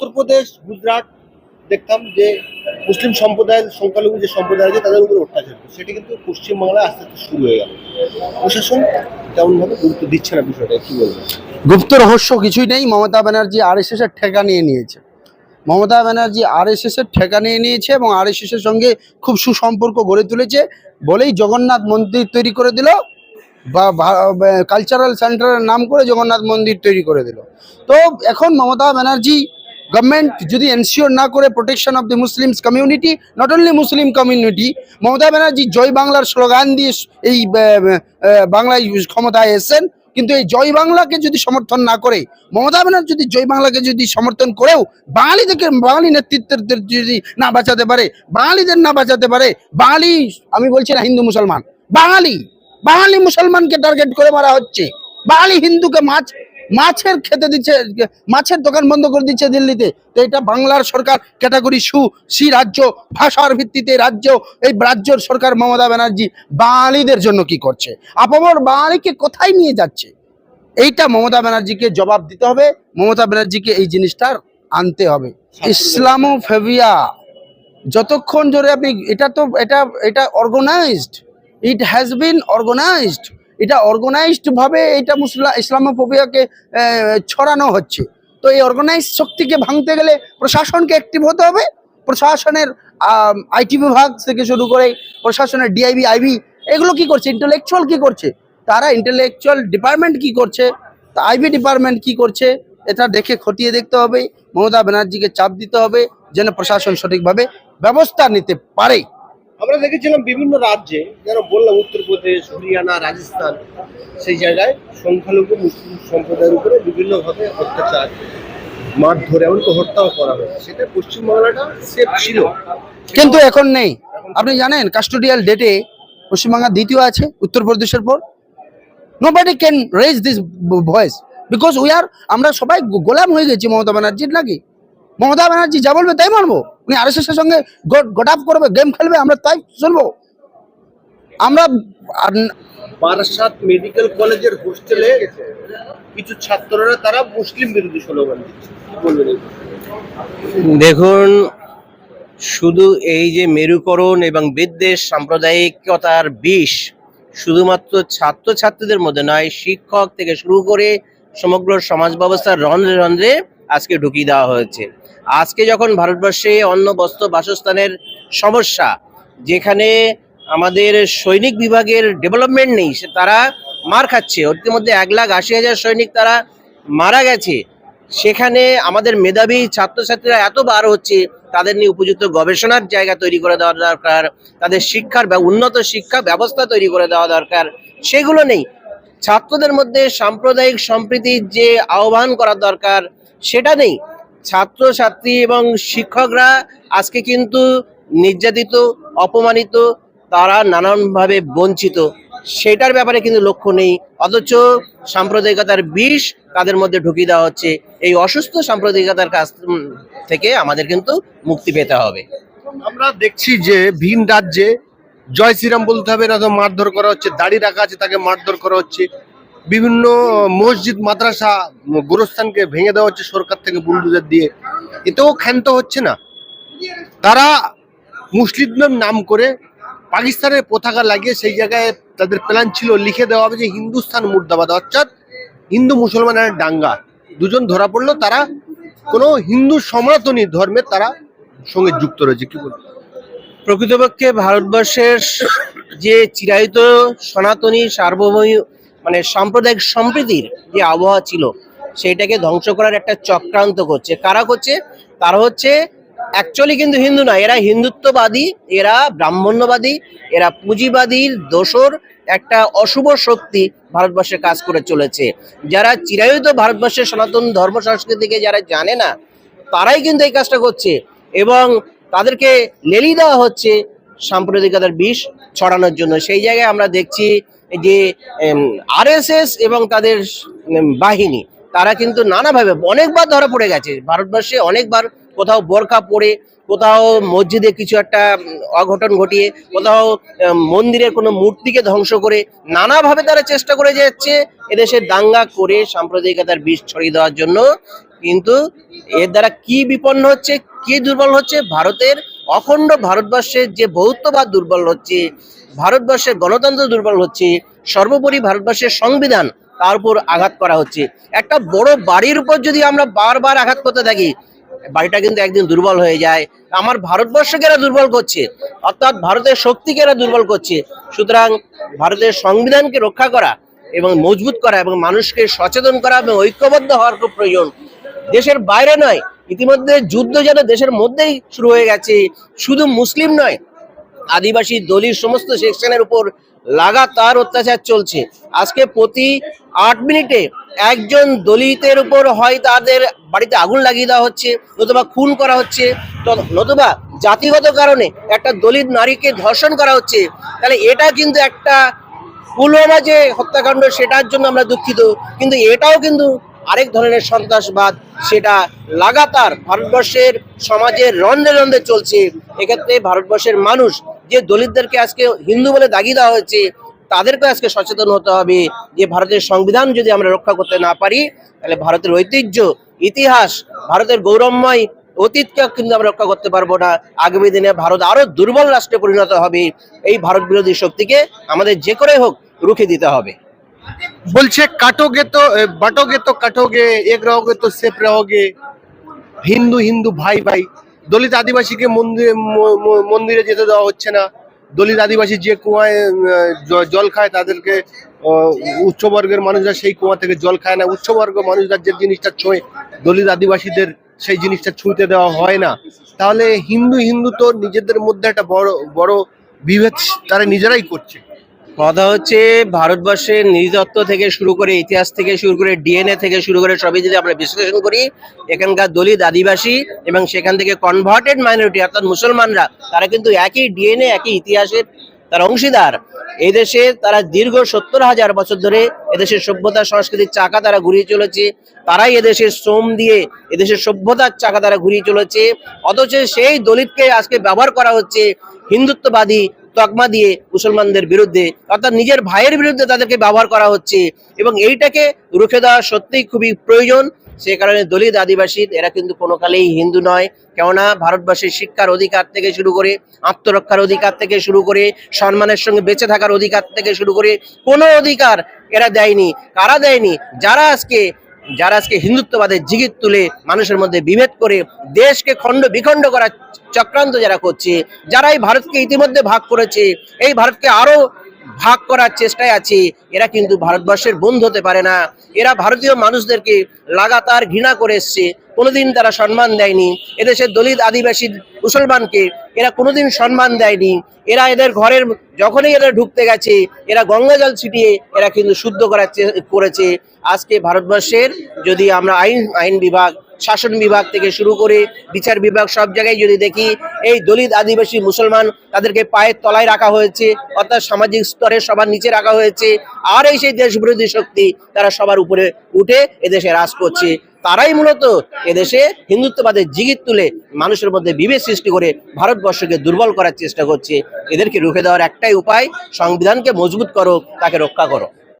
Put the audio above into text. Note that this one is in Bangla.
উত্তরপ্রদেশ, গুজরাট, দেখতাম যে মুসলিম সম্প্রদায়ের সংখ্যালঘু যে সম্প্রদায় আছে তাদের উপরে অত্যাচার। সেটি কিন্তু পশ্চিমবাংলায় আস্তে আস্তে শুরু হয়ে গেল। প্রশাসন তেমনভাবে গুরুত্ব দিচ্ছে না বিষয়টা, কি বলবেন? গুপ্ত রহস্য কিছুই নেই, মমতা ব্যানার্জি আর এস এর ঠেকা নিয়ে নিয়েছে। মমতা ব্যানার্জি আর এস এর ঠেকা নিয়ে নিয়েছে এবং আর এস এর সঙ্গে খুব সুসম্পর্ক গড়ে তুলেছে বলেই জগন্নাথ মন্দির তৈরি করে দিল বা কালচারাল সেন্টারের নাম করে জগন্নাথ মন্দির তৈরি করে দিল। তো এখন মমতা ব্যানার্জি গভর্নমেন্ট যদি এনশিওর না করে protection of the Muslims community not only Muslim community Mamata Banerjee জয় বাংলার স্লোগান দিয়ে এই বাংলায় ক্ষমতায় এসেছেন, কিন্তু এই জয় বাংলাকে যদি সমর্থন না করে, মমতা ব্যানার্জি যদি জয় বাংলাকে যদি সমর্থন করেও বাঙালিদেরকে বাঙালি নেতৃত্বের যদি না বাঁচাতে পারে, বাঙালিদের না বাঁচাতে পারে, বাঙালি, আমি বলছি না হিন্দু মুসলমান, বাঙালি বাঙালি মুসলমানকে টার্গেট করে মারা হচ্ছে, বাঙালি হিন্দুকে মাছ মাছের খেতে দিচ্ছে মাছের দোকান বন্ধ করে দিচ্ছে দিল্লিতে। তো এটা বাংলার সরকার ক্যাটাগরি সু সি রাজ্য ভাষার ভিত্তিতে রাজ্য এই রাজ্যর সরকার মমতা ব্যানার্জি বাঙালিদের জন্য কি করছে? আপামর বাঙালিকে কোথায় নিয়ে যাচ্ছে? এইটা মমতা ব্যানার্জিকে জবাব দিতে হবে। মমতা ব্যানার্জিকে এই জিনিসটার আনতে হবে। ইসলামোফেবিয়া। যতক্ষণ জোরে আপনি এটা তো এটা এটা organized it has been organized এটা অর্গানাইজড ভাবে এটা মুসলা ইসলামোফোবিয়াকে ছড়ানো হচ্ছে। তো এই অর্গানাইজ শক্তিকে ভাঙতে গেলে প্রশাসনকে অ্যাক্টিভ হতে হবে। প্রশাসনের আইটি বিভাগ থেকে শুরু করে প্রশাসনের ডিআইবি আইবি এগুলো কি করছে? ইন্টেলেকচুয়াল কি করছে? তারা ইন্টেলেকচুয়াল ডিপার্টমেন্ট কি করছে? তা আইবি ডিপার্টমেন্ট কি করছে? এটা দেখে খতিয়ে দেখতে হবে। মমতা ব্যানার্জিকে চাপ দিতে হবে, যেন প্রশাসন সঠিকভাবে ব্যবস্থা নিতে পারে। আমরা দেখেছিলাম বিভিন্ন রাজ্যে, যেন বললাম উত্তরপ্রদেশ, হরিয়ানা, রাজস্থান, সেই জায়গায় সংখ্যালঘু মুসলিম সম্প্রদায়ের উপরে বিভিন্নভাবে অত্যাচার, মারধর, এমনকি হত্যাও করা হয়েছে। সেটা পশ্চিমবাংলাটা সেফ ছিল। কিন্তু এখন নেই। আপনি জানেন কাস্টোডিয়াল ডেটে পশ্চিমবাংলা দ্বিতীয় আছে, উত্তরপ্রদেশের পর। Nobody can raise this voice because we are আমরা সবাই গোলাম হয়ে গেছি মমতা ব্যানার্জির নাকি। মমতা ব্যানার্জি যা বলবে তাই মানবো। উনি আর এর সঙ্গে গোটাপ করবে গেম খেলবে আমরা তাই শুনব আমরা বারাসাত মেডিকেল কলেজের হোস্টেলে কিছু ছাত্ররা তারা মুসলিম বিরোধী স্লোগান দিচ্ছে? দেখুন শুধু এই যে মেরুকরণ এবং বিদ্বেষ সাম্প্রদায়িকতার বিষ শুধুমাত্র ছাত্রছাত্রীদের মধ্যে নয় শিক্ষক থেকে শুরু করে সমগ্র সমাজ ব্যবস্থার রন্ধ্রে রন্ধ্রে আজকে ঢুকিয়ে দেওয়া হয়েছে। আজকে যখন ভারতবর্ষে অন্ন বস্ত্র বাসস্থানের সমস্যা, যেখানে আমাদের সৈনিক বিভাগের ডেভেলপমেন্ট নেই, সে তারা মার খাচ্ছে। ওর মধ্যে এক লাখ আশি হাজার সৈনিক তারা মারা গেছে। সেখানে আমাদের মেধাবী ছাত্রছাত্রীরা এত বার হচ্ছে, তাদের নিয়ে উপযুক্ত গবেষণার জায়গা তৈরি করে দেওয়া দরকার, তাদের শিক্ষার উন্নত শিক্ষা ব্যবস্থা তৈরি করে দেওয়া দরকার, সেগুলো নেই। ছাত্রদের মধ্যে সাম্প্রদায়িক সম্প্রীতির যে আহ্বান করা দরকার সেটা নেই। ছাত্রছাত্রী এবং শিক্ষকরা আজকে কিন্তু নির্যাতিত, অপমানিত, তারা নানানভাবে বঞ্চিত। সেটার ব্যাপারে কিন্তু লক্ষ্য নেই। অথচ সাম্প্রদায়িকতার বিষ তাদের মধ্যে ঢুকিয়ে দেওয়া হচ্ছে। এই অসুস্থ সাম্প্রদায়িকতার কাছ থেকে আমাদের কিন্তু মুক্তি পেতে হবে। আমরা দেখছি যে ভিন রাজ্যে জয় শ্রীরাম বলতে হবে না তো মারধর করা হচ্ছে, দাড়ি রাখা আছে, তাকে মারধর করা হচ্ছে। বিভিন্ন মসজিদ, মাদ্রাসা, গোরস্থানকে ভেঙে দেওয়া হচ্ছে সরকার থেকে বুলডোজার দিয়ে। এতেও ক্ষান্ত হচ্ছে না। তারা মুসলিমদের নাম করে পাকিস্তানের পতাকা লাগিয়ে সেই জায়গায় তাদের প্ল্যান ছিল লিখে দেওয়া হবে যে হিন্দুস্থান মুর্দাবাদ, অর্থাৎ হিন্দু মুসলমানের ডাঙ্গা। দুজন ধরা পড়ল তারা কোনো হিন্দু সনাতনী ধর্মের তারা সঙ্গে যুক্ত রয়েছে। কি বলব? প্রকৃতপক্ষে ভারতবর্ষের যে চিরায়িত সনাতনী সার্বভৌম মানে সাম্প্রদায়িক সম্প্রীতির যে আবহাওয়া ছিল, সেইটাকে ধ্বংস করার একটা চক্রান্ত করছে। কারা করছে? তারা হচ্ছে অ্যাকচুয়ালি কিন্তু হিন্দু না, এরা হিন্দুত্ববাদী, এরা ব্রাহ্মণ্যবাদী, এরা পুঁজিবাদীর দোসর, একটা অশুভ শক্তি ভারতবর্ষে কাজ করে চলেছে। যারা চিরায়িত ভারতবর্ষের সনাতন ধর্ম সংস্কৃতিকে যারা জানে না, তারাই কিন্তু এই কাজটা করছে এবং তাদেরকে লেলি দেওয়া হচ্ছে সাম্প্রদায়িকতার বিষ ছড়ানোর জন্য। সেই জায়গায় আমরা দেখছি যে আরএসএস এবং তাদের বাহিনী, তারা কিন্তু নানাভাবে অনেকবার ধরা পড়ে গেছে। ভারতবর্ষে অনেকবার কোথাও বোরকা পরে, কোথাও মসজিদে কিছু একটা অঘটন ঘটিয়ে, কোথাও মন্দিরের কোনো মূর্তিকে ধ্বংস করে নানাভাবে তারা চেষ্টা করে যাচ্ছে এদেশে দাঙ্গা করে সাম্প্রদায়িকতার বিষ ছড়িয়ে দেওয়ার জন্য। কিন্তু এর দ্বারা কি বিপন্ন হচ্ছে, কি দুর্বল হচ্ছে, ভারতের অখণ্ড ভারতবর্ষের যে বহুত্ববাদ দুর্বল হচ্ছে, ভারতবর্ষের গণতন্ত্র দুর্বল হচ্ছে, সর্বোপরি ভারতবর্ষের সংবিধান তার উপর আঘাত করা হচ্ছে। একটা বড় বাড়ির উপর যদি আমরা বারবার আঘাত করতে থাকি, বাড়িটা কিন্তু একদিন দুর্বল হয়ে যায়। আমার ভারতবর্ষকে এরা দুর্বল করছে? অর্থাৎ ভারতের শক্তিকে এরা দুর্বল করছে? সুতরাং ভারতের সংবিধানকে রক্ষা করা এবং মজবুত করা এবং মানুষকে সচেতন করা এবং ঐক্যবদ্ধ হওয়ার খুব প্রয়োজন। দেশের বাইরে নয় ইতিমধ্যে যুদ্ধ যেন দেশের মধ্যেই শুরু হয়ে গেছে, শুধু মুসলিম নয়, আদিবাসী, দলিত, সমস্ত সেকশনের উপর লাগাতার অত্যাচার চলছে। আজকে প্রতি আট মিনিটে একজন দলিতের উপর হয় তাদের বাড়িতে আগুন লাগিয়ে দেওয়া হচ্ছে, নতুবা খুন করা হচ্ছে নতুবা জাতিগত কারণে একটা দলিত নারীকে ধর্ষণ করা হচ্ছে, তাহলে এটা কিন্তু একটা পুলওয়ামা যে হত্যাকাণ্ড, সেটার জন্য আমরা দুঃখিত। কিন্তু এটাও কিন্তু আরেক ধরনের সন্ত্রাসবাদ, সেটা লাগাতার ভারতবর্ষের সমাজের রন্ধে রন্ধে চলছে। এক্ষেত্রে ভারতবর্ষের মানুষ যে দলিতদেরকে আজকে হিন্দু বলে দাগি দেওয়া হয়েছে তাদেরকে আজকে সচেতন হতে হবে যে ভারতের সংবিধান যদি আমরা রক্ষা করতে না পারি, তাহলে ভারতের ঐতিহ্য, ইতিহাস, ভারতের গৌরবময় অতীতকে কিন্তু আমরা রক্ষা করতে পারব না। আগামী দিনে ভারত আরও দুর্বল রাষ্ট্রে পরিণত হবে। এই ভারত বিরোধী শক্তিকে আমাদের যে করে হোক রুখে দিতে হবে। বলছে, কাটোগে তো বাটোগে তো কাটোগে এক রহোগে তো সেফ রহোগে। হিন্দু হিন্দু, ভাই ভাই, দলিত আদিবাসীকে মন্দিরে মন্দিরে যেতে দেওয়া হচ্ছে না। দলিত আদিবাসী যে কুয়ায় জল খায়, তাদেরকে উচ্চবর্গের মানুষরা সেই কুয়া থেকে জল খায় না। উচ্চবর্গ মানুষরা যে জিনিসটা ছোঁয়, দলিত আদিবাসীদের সেই জিনিসটা ছুঁতে দেওয়া হয় না। তাহলে হিন্দু হিন্দু তো নিজেদের মধ্যে একটা বড় বড় বিভেদ তারা নিজেরাই করছে। কথা হচ্ছে ভারতবর্ষের নৃতত্ব থেকে শুরু করে ইতিহাস থেকে শুরু করে ডিএনএ থেকে শুরু করে সবই যদি আমরা বিশ্লেষণ করি, এখানকার দলিত আদিবাসী এবং সেখান থেকে কনভার্টেড মাইনরিটি অর্থাৎ মুসলমানরা, তারা কিন্তু একই ডিএনএ, একই ইতিহাসের তার অংশীদার। এই দেশে তারা দীর্ঘ সত্তর হাজার বছর ধরে এদেশের সভ্যতা সংস্কৃতির চাকা তারা ঘুরিয়ে চলেছে, তারাই এদেশের শ্রম দিয়ে এদেশের সভ্যতার চাকা তারা ঘুরিয়ে চলেছে। অথচ সেই দলিতকে আজকে ব্যবহার করা হচ্ছে হিন্দুত্ববাদী তকমা দিয়ে মুসলমানদের বিরুদ্ধে, অর্থাৎ নিজের ভাইয়ের বিরুদ্ধে তাদেরকে ব্যবহার করা হচ্ছে এবং এইটাকে রুখে দেওয়া সত্যিই খুবই প্রয়োজন। সে কারণে দলিত আদিবাসী, এরা কিন্তু কোনো কালেই হিন্দু নয়। কেননা ভারতবর্ষের শিক্ষার অধিকার থেকে শুরু করে, আত্মরক্ষার অধিকার থেকে শুরু করে, সম্মানের সঙ্গে বেঁচে থাকার অধিকার থেকে শুরু করে, কোনো অধিকার এরা দেয়নি। কারা দেয়নি? যারা আজকে যারা আজকে হিন্দুত্ববাদের জিগির তুলে মানুষের মধ্যে বিভেদ করে দেশকে খণ্ড বিখণ্ড করার চক্রান্ত যারা করছে, যারা এই ভারতকে ইতিমধ্যে ভাগ করেছে, এই ভারতকে আরও ভাগ করার চেষ্টায় আছে। এরা কিন্তু ভারতবর্ষের বন্ধু হতে পারে না। এরা ভারতীয় মানুষদেরকে লাগাতার ঘৃণা করে এসছে। কোনোদিন তারা সম্মান দেয়নি। এদেশের দলিত আদিবাসী মুসলমানকে এরা কোনোদিন সম্মান দেয়নি। এরা এদের ঘরের যখনই এরা ঢুকতে গেছে, এরা গঙ্গা জল ছিটিয়ে এরা কিন্তু শুদ্ধ করার করেছে। আজকে ভারতবর্ষের যদি আমরা আইন আইন বিভাগ শাসন বিভাগ থেকে শুরু করে বিচার বিভাগ সব জায়গায় যদি দেখি, এই দলিত আদিবাসী মুসলমান তাদেরকে পায়ের তলায় রাখা হয়েছে, অর্থাৎ সামাজিক স্তরে সবার নিচে রাখা হয়েছে, আর এই সেই দেশ বিরোধী শক্তি তারা সবার উপরে উঠে এদেশে রাজ করছে। তারাই মূলত এদেশে হিন্দুত্ববাদের জিগির তুলে মানুষের মধ্যে বিভেদ সৃষ্টি করে ভারতবর্ষকে দুর্বল করার চেষ্টা করছে। এদেরকে রুখে দেওয়ার একটাই উপায়, সংবিধানকে মজবুত করো, তাকে রক্ষা করো।